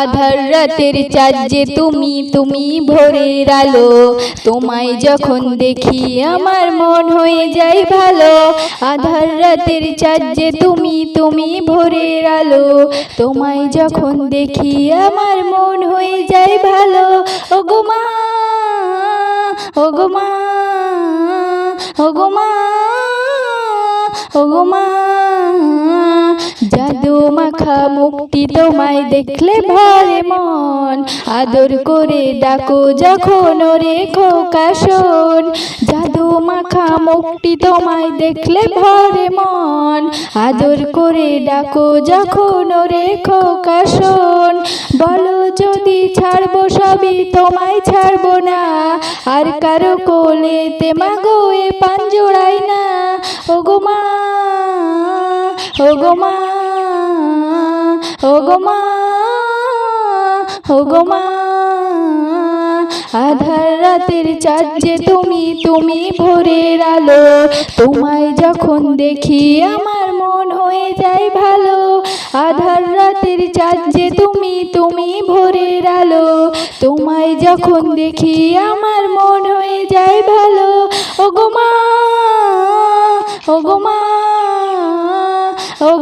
আধার রাতের চাঁদ যে তুমি তুমি ভোরের আলো। তোমায় যখন দেখি আমার মন হয়ে যায় ভালো। আধার রাতের চাঁদ যে তুমি তুমি ভোরের আলো। তোমায় যখন দেখি আমার মন হয়ে যায় ভালো। ওগো মা ওগো মা ওগো মা ওগো মা। জাদু মাখা মুক্তি তোমায় দেখলে ভরে মন। আদর করে ডাকো যখন ওরে খোকাশন জাদু মাখা মুক্তি তোমায় দেখলে ভরে মন। আদর করে ডাকো যখন ওরে খোকাশন বলো যদি ছাড়বো সবই তোমায় ছাড়বো না। আর কারও কোলে তে মাগো এ পাঞ্জোড়াই না। ওগো মা ওগো মা ওগো মা ওগো মা, আধার রাতের যে তুমি তুমি ভোরের আলো। তোমায় যখন দেখি আমার মন হয়ে যায় ভালো। আধার রাতের যে তুমি তুমি ভোরের আলো। তোমায় যখন দেখি আমার মন হয়ে যায় ভালো। ওগো মা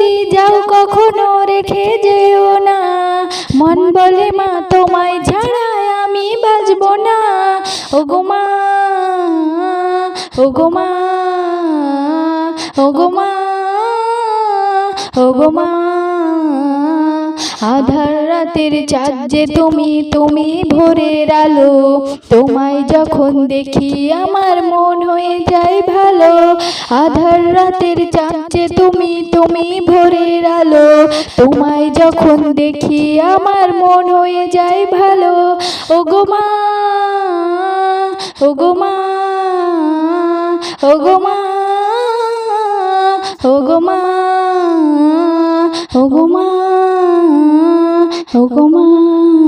যদি যাও কখনো রেখে যেও না। মন বলে, মা, তোমায় ছাড়া আমি বাজবো না। ওগো মা ওগো মা ওগো মা ওগো মা। আধার রাতের চাঁদ যে তুমি তুমি ভোরের আলো। তোমায় যখন দেখি আমার মন হয়ে যায় আধার রাতের চাঁদ তুমি তুমি ভোরের আলো। তোমায় যখন দেখি আমার মন হয়ে যায় ভালো। ওগো মা ওগো মা ওগো মা ওগো মা ওগো মা ওগো মা।